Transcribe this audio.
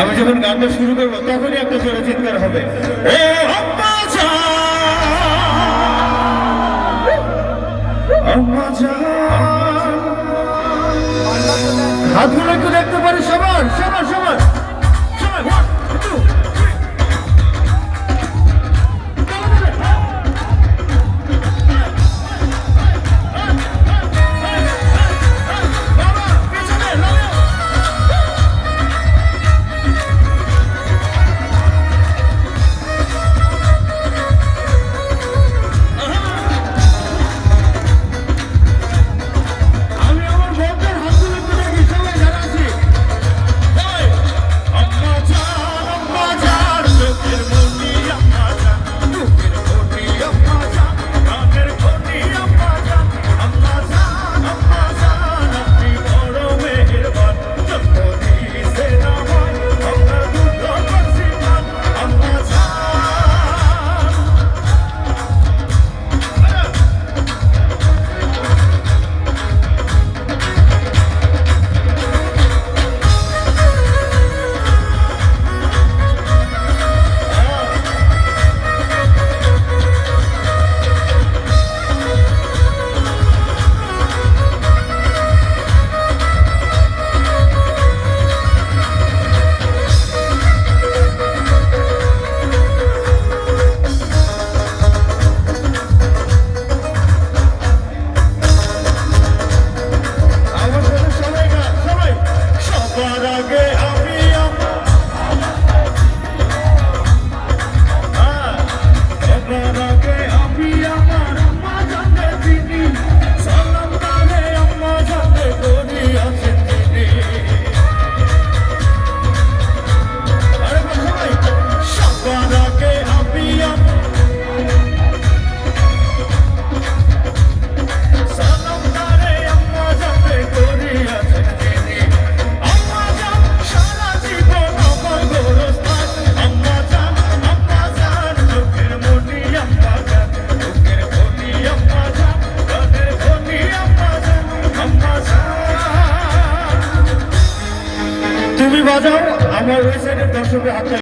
আমি যখন গানটা শুরু করব, তখনই একটা জোরে চিৎকার হবে। হাতগুলো একটু দেখতে পারি সবার? তুমি বাজাও আমার ওয়েবসাইটের দর্শকের হাতে।